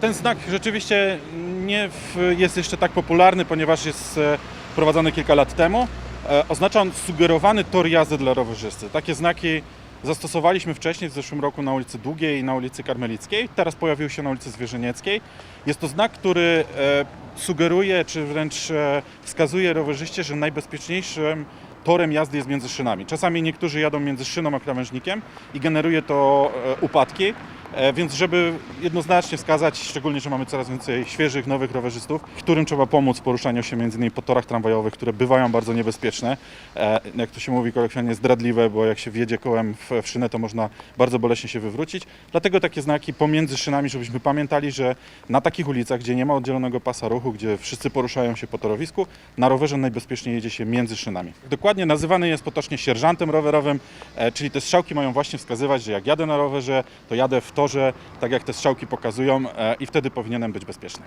Ten znak rzeczywiście nie jest jeszcze tak popularny, ponieważ jest e, wprowadzony kilka lat temu. E, Oznacza on sugerowany tor jazdy dla rowerzysty. Takie znaki zastosowaliśmy wcześniej, w zeszłym roku na ulicy Długiej i na ulicy Karmelickiej. Teraz pojawił się na ulicy Zwierzynieckiej. Jest to znak, który e, sugeruje, czy wręcz wskazuje rowerzyście, że najbezpieczniejszym torem jazdy jest między szynami. Czasami niektórzy jadą między szyną a krawężnikiem i generuje to upadki. E, Więc żeby jednoznacznie wskazać, szczególnie, że mamy coraz więcej świeżych, nowych rowerzystów, którym trzeba pomóc w poruszaniu się między innymi po torach tramwajowych, które bywają bardzo niebezpieczne. E, Jak to się mówi kolokwialnie, zdradliwe, bo jak się wjedzie kołem w, szynę, to można bardzo boleśnie się wywrócić. Dlatego takie znaki pomiędzy szynami, żebyśmy pamiętali, że na takich ulicach, gdzie nie ma oddzielonego pasa ruchu, gdzie wszyscy poruszają się po torowisku, na rowerze najbezpieczniej jedzie się między szynami. Dokładnie nazywany jest potocznie sierżantem rowerowym, e, czyli te strzałki mają właśnie wskazywać, że jak jadę na rowerze, to jadę w torze, tak jak te strzałki pokazują e, i wtedy powinienem być bezpieczny.